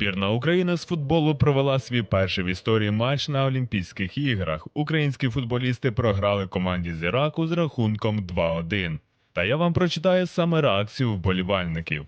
Збірна України з футболу провела свій перший в історії матч на Олімпійських іграх. Українські футболісти програли команді з Іраку з рахунком 2-1. Та я вам прочитаю саме реакцію вболівальників.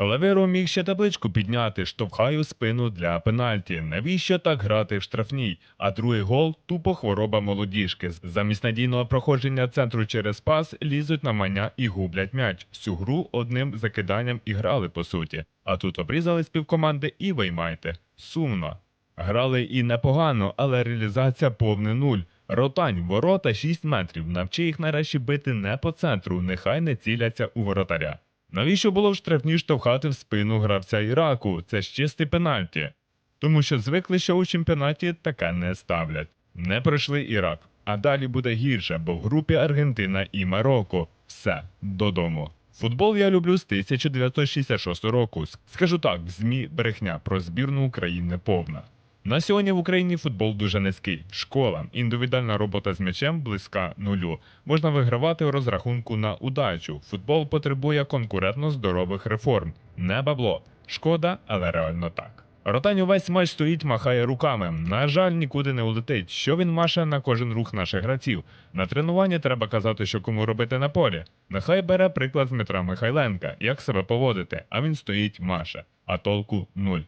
Талаверо міг ще табличку підняти, штовхаю спину для пенальті. Навіщо так грати в штрафній? А другий гол тупо хвороба молодіжки. Замість надійного проходження центру через пас лізуть на маня і гублять м'яч. Всю гру одним закиданням і грали по суті. А тут обрізали співкоманди і виймайте. Сумно. Грали і непогано, але реалізація повний нуль. Ротань, ворота 6 метрів. Навчи їх нарешті бити не по центру, нехай не ціляться у воротаря. Навіщо було в штрафні штовхати в спину гравця Іраку? Це ж чистий пенальті. Тому що звикли, що у чемпіонаті таке не ставлять. Не пройшли Ірак. А далі буде гірше, бо в групі Аргентина і Марокко. Все, додому. Футбол я люблю з 1966 року. Скажу так, в ЗМІ брехня про збірну України повна. На сьогодні в Україні футбол дуже низький. Школа, індивідуальна робота з м'ячем близька нулю. Можна вигравати у розрахунку на удачу. Футбол потребує конкурентно здорових реформ. Не бабло. Шкода, але реально так. Ротань увесь матч стоїть, махає руками. На жаль, нікуди не улетить. Що він маше на кожен рух наших гравців? На тренуванні треба казати, що кому робити на полі. Нехай бере приклад з Дмитра Михайленка, як себе поводити, а він стоїть маше, а толку нуль.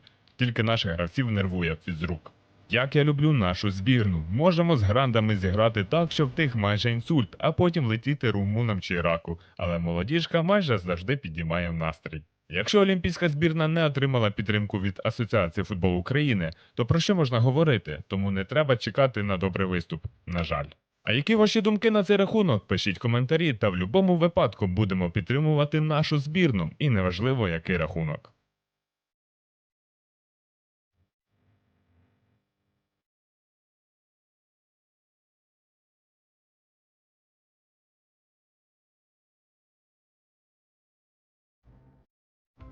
Тільки наших гравців нервує фізрук. Як я люблю нашу збірну. Можемо з грандами зіграти так, що в тих майже інсульт, а потім летіти румунам чи Іраку. Але молодіжка майже завжди підіймає настрій. Якщо олімпійська збірна не отримала підтримку від Асоціації футболу України, то про що можна говорити? Тому не треба чекати на добрий виступ, на жаль. А які ваші думки на цей рахунок? Пишіть коментарі, та в будь-якому випадку будемо підтримувати нашу збірну, і неважливо, який рахунок.